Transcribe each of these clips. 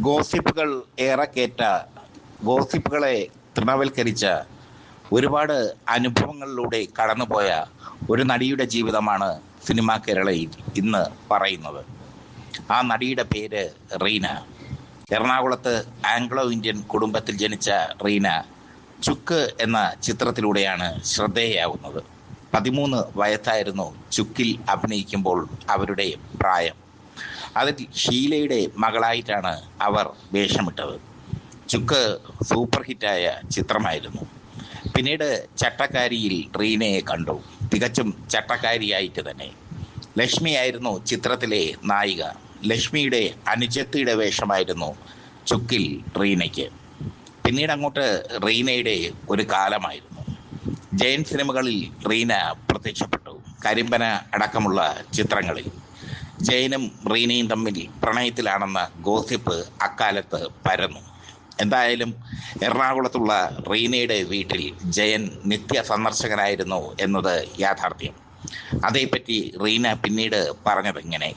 ഗോസിപ്പുകൾ ഏറെ കേറ്റ ഗോസിപ്പുകളെ തൃണവൽക്കരിച്ച ഒരുപാട് അനുഭവങ്ങളിലൂടെ കടന്നുപോയ ഒരു നടിയുടെ ജീവിതമാണ് സിനിമാ കേരളയിൽ ഇന്ന് പറയുന്നത്. ആ നടിയുടെ പേര് റീന. എറണാകുളത്ത് ആംഗ്ലോ ഇന്ത്യൻ കുടുംബത്തിൽ ജനിച്ച റീന ചുക്ക് എന്ന ചിത്രത്തിലൂടെയാണ് ശ്രദ്ധേയാവുന്നത്. പതിമൂന്ന് വയസ്സായിരുന്നു ചുക്കിൽ അഭിനയിക്കുമ്പോൾ അവരുടെ പ്രായം. അതിൽ ഷീലയുടെ മകളായിട്ടാണ് അവർ വേഷമിട്ടത്. ചുക്ക് സൂപ്പർ ഹിറ്റായ ചിത്രമായിരുന്നു. പിന്നീട് ചട്ടക്കാരിയിൽ റീനയെ കണ്ടു. തികച്ചും ചട്ടക്കാരിയായിട്ട് തന്നെ. ലക്ഷ്മിയായിരുന്നു ചിത്രത്തിലെ നായിക. ലക്ഷ്മിയുടെ അനുജത്തിയുടെ വേഷമായിരുന്നു ചുക്കിൽ റീനയ്ക്ക്. പിന്നീട് അങ്ങോട്ട് റീനയുടെ ഒരു കാലമായിരുന്നു. ജയൻ സിനിമകളിൽ റീന പ്രത്യക്ഷപ്പെട്ടു. കരിമ്പന അടക്കമുള്ള ചിത്രങ്ങളിൽ. ജയനും റീനയും തമ്മിൽ പ്രണയത്തിലാണെന്ന ഗോസിപ്പ് അക്കാലത്ത് പരന്നു. എന്തായാലും എറണാകുളത്തുള്ള റീനയുടെ വീട്ടിൽ ജയൻ നിത്യ സന്ദർശകനായിരുന്നു എന്നത് യാഥാർത്ഥ്യം. അതേപ്പറ്റി റീന പിന്നീട് പറഞ്ഞതെങ്ങനെ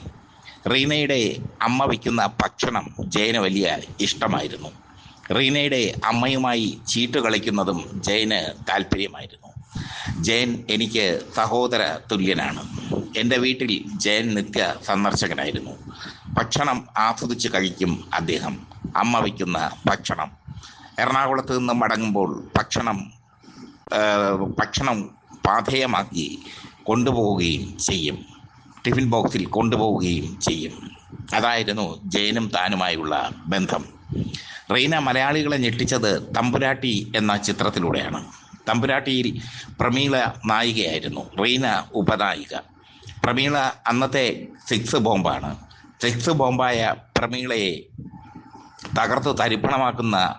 റീനയുടെ അമ്മ വയ്ക്കുന്ന ഭക്ഷണം ജയന് വലിയ ഇഷ്ടമായിരുന്നു. റീനയുടെ അമ്മയുമായി ചീട്ട് കളിക്കുന്നതും ജയന് താല്പര്യമായിരുന്നു. ജയൻ എനിക്ക് സഹോദര തുല്യനാണ്. എന്റെ വീട്ടിൽ ജയൻ നിത്യ സന്ദർശകനായിരുന്നു. ഭക്ഷണം ആസ്വദിച്ച് കഴിക്കും അദ്ദേഹം. അമ്മ വയ്ക്കുന്ന ഭക്ഷണം. എറണാകുളത്ത് നിന്ന് മടങ്ങുമ്പോൾ ഭക്ഷണം ഭക്ഷണം പാധേയമാക്കി കൊണ്ടുപോവുകയും ചെയ്യും. ടിഫിൻ ബോക്സിൽ കൊണ്ടുപോവുകയും ചെയ്യും. അതായിരുന്നു ജയനും താനുമായുള്ള ബന്ധം. റീന മലയാളികളെ ഞെട്ടിച്ചത് തമ്പുരാട്ടി എന്ന ചിത്രത്തിലൂടെയാണ്. തമ്പുരാട്ടിയിൽ പ്രമീള നായികയായിരുന്നു. റീന ഉപനായിക. പ്രമീള അന്നത്തെ സിക്സ് ബോംബാണ്. സിക്സ് ബോംബായ പ്രമീളയെ തകർത്ത് തരിപ്പണമാക്കുന്ന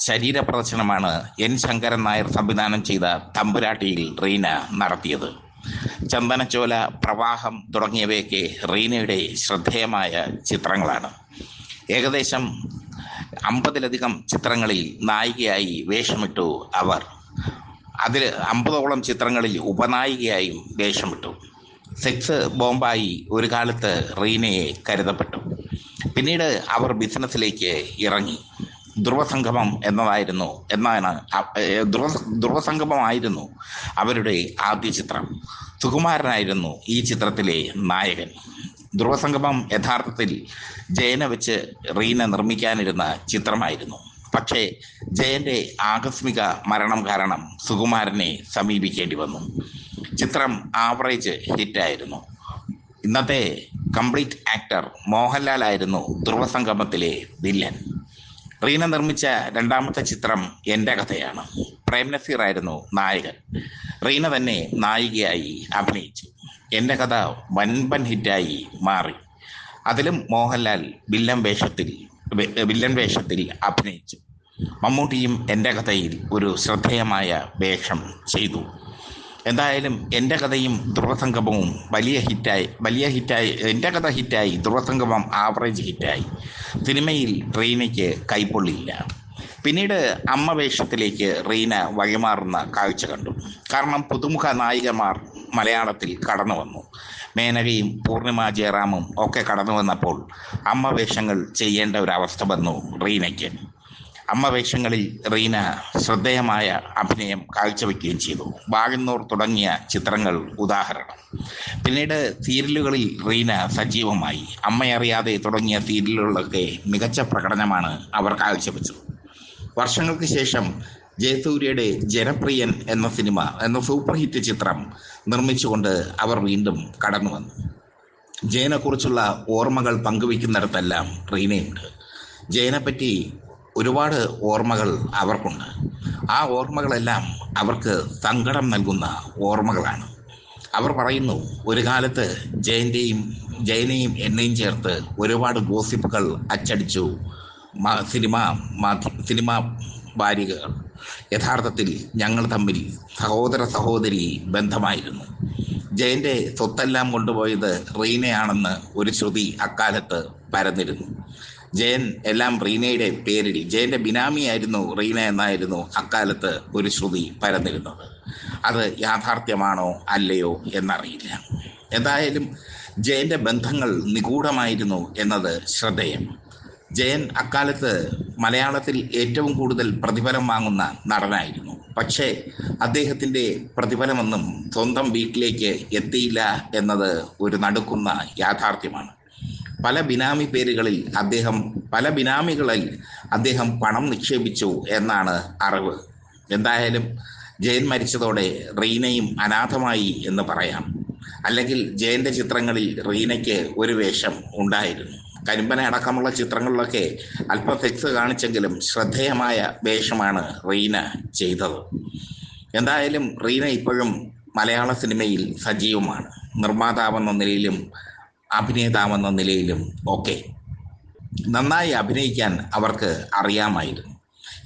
ശരീരപ്രദർശനമാണ് എൻ ശങ്കരൻ നായർ സംവിധാനം ചെയ്ത തമ്പുരാട്ടിയിൽ റീന നടത്തിയത്. ചന്ദനച്ചോല പ്രവാഹം തുടങ്ങിയവയൊക്കെ റീനയുടെ ശ്രദ്ധേയമായ ചിത്രങ്ങളാണ്. ഏകദേശം അമ്പതിലധികം ചിത്രങ്ങളിൽ നായികയായി വേഷമിട്ടു അവർ. അതിൽ അമ്പതോളം ചിത്രങ്ങളിൽ ഉപനായികയായും വേഷമിട്ടു. സെക്സ് ബോംബായി ഒരു കാലത്ത് റീനയെ കരുതപ്പെട്ടു. പിന്നീട് അവർ ബിസിനസ്സിലേക്ക് ഇറങ്ങി. ധ്രുവസംഗമം എന്നതായിരുന്നു എന്നാണ് ധ്രുവ ധ്രുവസംഗമമായിരുന്നു അവരുടെ ആദ്യ ചിത്രം. സുകുമാരനായിരുന്നു ഈ ചിത്രത്തിലെ നായകൻ. ധ്രുവസംഗമം യഥാർത്ഥത്തിൽ ജയന വെച്ച് റീന നിർമ്മിക്കാനിരുന്ന ചിത്രമായിരുന്നു. പക്ഷേ ജയന്റെ ആകസ്മിക മരണം കാരണം സുകുമാരനെ സമീപിക്കേണ്ടി വന്നു. ചിത്രം ആവറേജ് ഹിറ്റായിരുന്നു. ഇന്നത്തെ കംപ്ലീറ്റ് ആക്ടർ മോഹൻലാൽ ആയിരുന്നു ധ്രുവസംഗമത്തിലെ വില്ലൻ. റീന നിർമ്മിച്ച രണ്ടാമത്തെ ചിത്രം എന്റെ കഥയാണ്. പ്രേം നസീർ ആയിരുന്നു നായകൻ. റീന തന്നെ നായികയായി അഭിനയിച്ചു. എന്റെ കഥ വൻപൻ ഹിറ്റായി മാറി. അതിലും മോഹൻലാൽ വില്ലൻ വേഷത്തിൽ വില്ലൻ വേഷത്തിൽ അഭിനയിച്ചു. മമ്മൂട്ടിയും എന്റെ കഥയിൽ ഒരു ശ്രദ്ധേയമായ വേഷം ചെയ്തു. എന്തായാലും എന്റെ കഥയും ധ്രുവസംഗമവും വലിയ ഹിറ്റായി വലിയ ഹിറ്റായി എന്റെ കഥ ഹിറ്റായി ധ്രുവസംഗമം ആവറേജ് ഹിറ്റായി. സിനിമയിൽ റീനയ്ക്ക് കൈപ്പൊള്ളിയില്ല പിന്നീട് അമ്മ വേഷത്തിലേക്ക് റീന വഴിമാറുന്ന കാഴ്ച കണ്ടു. കാരണം പുതുമുഖ നായികമാർ മലയാളത്തിൽ കടന്നു വന്നു. മേനകയും പൂർണിമ ജയറാമും ഒക്കെ കടന്നു വന്നപ്പോൾ അമ്മ വേഷങ്ങൾ ചെയ്യേണ്ട ഒരു അവസ്ഥ വന്നു റീനയ്ക്ക്. അമ്മ വേഷങ്ങളിൽ റീന ശ്രദ്ധേയമായ അഭിനയം കാഴ്ചവെക്കുകയും ചെയ്തു. വാഗന്നൂർ തുടങ്ങിയ ചിത്രങ്ങൾ ഉദാഹരണം. പിന്നീട് സീരിയലുകളിൽ റീന സജീവമായി. അമ്മയറിയാതെ തുടങ്ങിയ സീരിയലുകളിലൊക്കെ മികച്ച പ്രകടനമാണ് അവർ കാഴ്ചവെച്ചത്. വർഷങ്ങൾക്ക് ശേഷം ജയസൂര്യയുടെ ജനപ്രിയൻ എന്ന സിനിമ എന്ന സൂപ്പർ ഹിറ്റ് ചിത്രം നിർമ്മിച്ചുകൊണ്ട് അവർ വീണ്ടും കടന്നു വന്നു. ജയനെക്കുറിച്ചുള്ള ഓർമ്മകൾ പങ്കുവയ്ക്കുന്നിടത്തെല്ലാം റീനയുണ്ട്. ജയനെപ്പറ്റി ഒരുപാട് ഓർമ്മകൾ അവർക്കുണ്ട്. ആ ഓർമ്മകളെല്ലാം അവർക്ക് സങ്കടം നൽകുന്ന ഓർമ്മകളാണ്. അവർ പറയുന്നു ഒരു കാലത്ത് ജയന്റെയും ജയനെയും എന്നെയും ചേർത്ത് ഒരുപാട് ഗോസിപ്പുകൾ അച്ചടിച്ചു. സിനിമ സിനിമ വാരികകൾ യഥാർത്ഥത്തിൽ ഞങ്ങൾ തമ്മിൽ സഹോദര സഹോദരി ബന്ധമായിരുന്നു. ജയന്റെ സ്വത്തെല്ലാം കൊണ്ടുപോയത് റീനയാണെന്ന് ഒരു ശ്രുതി അക്കാലത്ത് പരന്നിരുന്നു. ജയൻ എല്ലാം റീനയുടെ പേരിൽ ജയന്റെ ബിനാമിയായിരുന്നു റീന എന്നായിരുന്നു അക്കാലത്ത് ഒരു ശ്രുതി പരന്നിരുന്നത്. അത് യാഥാർത്ഥ്യമാണോ അല്ലയോ എന്നറിയില്ല. എന്തായാലും ജയന്റെ ബന്ധങ്ങൾ നിഗൂഢമായിരുന്നു എന്നത് ശ്രദ്ധേയം. ജയൻ അക്കാലത്ത് മലയാളത്തിൽ ഏറ്റവും കൂടുതൽ പ്രതിഫലം വാങ്ങുന്ന നടനായിരുന്നു. പക്ഷേ അദ്ദേഹത്തിന്റെ പ്രതിഫലമൊന്നും സ്വന്തം വീട്ടിലേക്ക് എത്തിയില്ല എന്നത് ഒരു നടുക്കുന്ന യാഥാർത്ഥ്യമാണ്. പല ബിനാമി പേരുകളിൽ അദ്ദേഹം പല ബിനാമികളിൽ അദ്ദേഹം പണം നിക്ഷേപിച്ചു എന്നാണ് അറിവ്. എന്തായാലും ജയൻ മരിച്ചതോടെ റീനയും അനാഥമായി എന്ന് പറയാം. അല്ലെങ്കിൽ ജയന്റെ ചിത്രങ്ങളിൽ റീനയ്ക്ക് ഒരു വേഷം ഉണ്ടായിരുന്നു. കരിമ്പന അടക്കമുള്ള ചിത്രങ്ങളിലൊക്കെ അല്പം സെക്സ് കാണിച്ചെങ്കിലും ശ്രദ്ധേയമായ വേഷമാണ് റീന ചെയ്തത്. എന്തായാലും റീന ഇപ്പോഴും മലയാള സിനിമയിൽ സജീവമാണ്. നിർമ്മാതാവെന്ന നിലയിലും അഭിനേതാവെന്ന നിലയിലും ഒക്കെ. നന്നായി അഭിനയിക്കാൻ അവർക്ക് അറിയാമായിരുന്നു.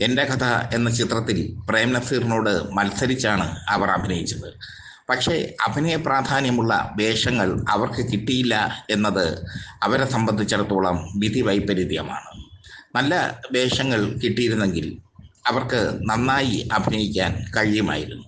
എന്റെ കഥ എന്ന ചിത്രത്തിൽ പ്രേം നസീറിനോട് മത്സരിച്ചാണ് അവർ അഭിനയിച്ചത്. പക്ഷേ അഭിനയ പ്രാധാന്യമുള്ള വേഷങ്ങൾ അവർക്ക് കിട്ടിയില്ല എന്നത് അവരെ സംബന്ധിച്ചിടത്തോളം വിധി വൈപരീത്യമാണ്. നല്ല വേഷങ്ങൾ കിട്ടിയിരുന്നെങ്കിൽ അവർക്ക് നന്നായി അഭിനയിക്കാൻ കഴിയുമായിരുന്നു.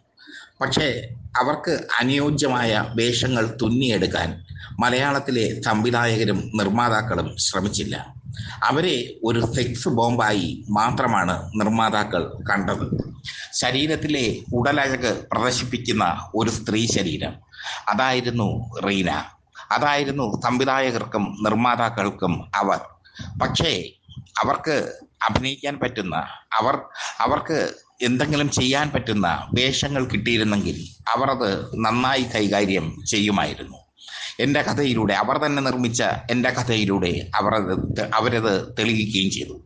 പക്ഷേ അവർക്ക് അനുയോജ്യമായ വേഷങ്ങൾ തുന്നിയെടുക്കാൻ മലയാളത്തിലെ സംവിധായകരും നിർമ്മാതാക്കളും ശ്രമിച്ചില്ല. അവരെ ഒരു സെക്സ് ബോംബായി മാത്രമാണ് നിർമ്മാതാക്കൾ കണ്ടത്. ശരീരത്തിലെ ഉടലഴക് പ്രദർശിപ്പിക്കുന്ന ഒരു സ്ത്രീ ശരീരം. അതായിരുന്നു റീന. അതായിരുന്നു സംവിധായകർക്കും നിർമ്മാതാക്കൾക്കും അവർ. പക്ഷേ അവർക്ക് അഭിനയിക്കാൻ പറ്റുന്ന അവർ അവർക്ക് എന്തെങ്കിലും ചെയ്യാൻ പറ്റുന്ന വേഷങ്ങൾ കിട്ടിയിരുന്നെങ്കിൽ അവർ അത് നന്നായി കൈകാര്യം ചെയ്യുമായിരുന്നു. എന്റെ കഥയിലൂടെ അവർ തന്നെ നിർമ്മിച്ച എന്റെ കഥയിലൂടെ അവർ അവരത് തെളിയിക്കുകയും ചെയ്തു.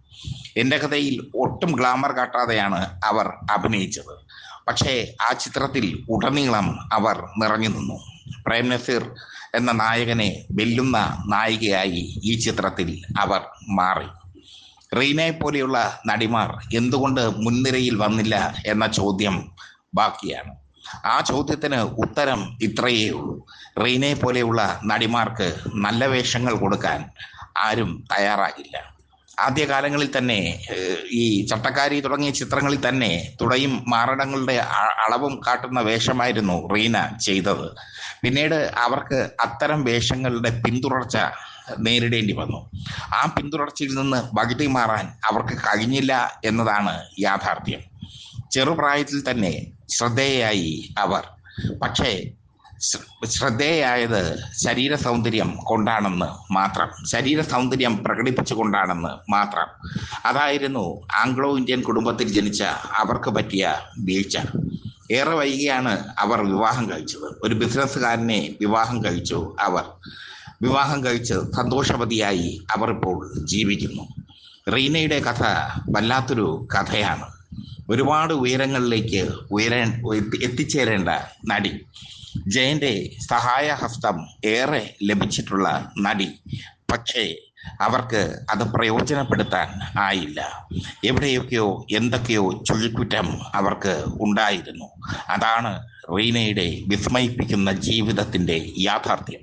എന്റെ കഥയിൽ ഒട്ടും ഗ്ലാമർ കാട്ടാതെയാണ് അവർ അഭിനയിച്ചത്. പക്ഷേ ആ ചിത്രത്തിൽ ഉടനീളം അവർ നിറഞ്ഞു നിന്നു. പ്രേം നസീർ എന്ന നായകനെ വെല്ലുന്ന നായികയായി ഈ ചിത്രത്തിൽ അവർ മാറി. റീനയെ പോലെയുള്ള നടിമാർ എന്തുകൊണ്ട് മുൻനിരയിൽ വന്നില്ല എന്ന ചോദ്യം ബാക്കിയാണ്. ആ ചോദ്യത്തിന് ഉത്തരം ഇത്രയേ ഉള്ളൂ. റീനയെ പോലെയുള്ള നടിമാർക്ക് നല്ല വേഷങ്ങൾ കൊടുക്കാൻ ആരും തയ്യാറാകില്ല ആദ്യകാലങ്ങളിൽ തന്നെ ഈ ചട്ടക്കാരി തുടങ്ങിയ ചിത്രങ്ങളിൽ തന്നെ തുടയും മാറടങ്ങളുടെ അളവും കാട്ടുന്ന വേഷമായിരുന്നു റീന ചെയ്തത്. പിന്നീട് അവർക്ക് അത്തരം വേഷങ്ങളുടെ പിന്തുടർച്ച നേരിടേണ്ടി വന്നു. ആ പിന്തുടർച്ചയിൽ നിന്ന് വകുതി മാറാൻ അവർക്ക് കഴിഞ്ഞില്ല എന്നതാണ് യാഥാർത്ഥ്യം. ചെറുപ്രായത്തിൽ തന്നെ ശ്രദ്ധേയായി അവർ. പക്ഷേ ശ്രദ്ധേയായത് ശരീര സൗന്ദര്യം കൊണ്ടാണെന്ന് മാത്രം ശരീര സൗന്ദര്യം പ്രകടിപ്പിച്ചുകൊണ്ടാണെന്ന് മാത്രം. അതായിരുന്നു ആംഗ്ലോ ഇന്ത്യൻ കുടുംബത്തിൽ ജനിച്ച അവർക്ക് പറ്റിയ വീഴ്ച. ഏറെ വൈകിയാണ് അവർ വിവാഹം കഴിച്ചത്. ഒരു ബിസിനസ്സുകാരനെ വിവാഹം കഴിച്ചു അവർ. വിവാഹം കഴിച്ച് സന്തോഷവതിയായി അവർ ഇപ്പോൾ ജീവിക്കുന്നു. റീനയുടെ കഥ വല്ലാത്തൊരു കഥയാണ്. ഒരുപാട് ഉയരങ്ങളിലേക്ക് ഉയര എത്തിച്ചേരേണ്ട നടി. ജയന്റെ സഹായഹസ്തം ഏറെ ലഭിച്ചിട്ടുള്ള നടി. പക്ഷേ അവർക്ക് അത് പ്രയോജനപ്പെടുത്താൻ ആയില്ല. എവിടെയൊക്കെയോ എന്തൊക്കെയോ ചുഴിക്കുറ്റം അവർക്ക് ഉണ്ടായിരുന്നു. അതാണ് റീനയുടെ വിസ്മയിപ്പിക്കുന്ന ജീവിതത്തിന്റെ യാഥാർത്ഥ്യം.